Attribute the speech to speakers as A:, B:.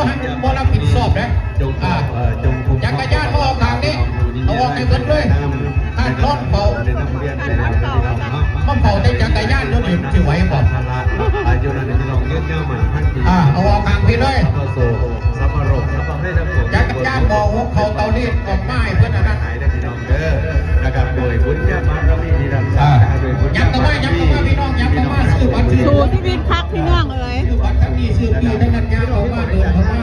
A: จงเอ่อดสอบนะ
B: จักรยานเอาออกทางนี้เอาออกให้เบิด้วยท่านรถเป่า
A: ในน้เนเา
B: ป่าได้จักรยานรถหยุดที่ไหวบ่า
A: ในนี่องยอะเยอะ
B: ท่าเอาออกทางพี่
A: ด้วย
B: จักรยานบ่หัวเขาเตารีดออบไม้เพื่อนอันะน
A: หนี่องเด้อะครับโดยบุญญาบารมีที่รักษาโดยบุญ
B: ยั
A: ญาง
B: ต่มายังต่อมาพี่น้องยังต่อมาซื้อบัตรซื้อ
C: สู่ชีวินพักพี่น้องเอ๋ย
B: ซื้อบัตรทั้งนี้ซื้อปีทั้งนั้นยังออกมาเดินเข้ามา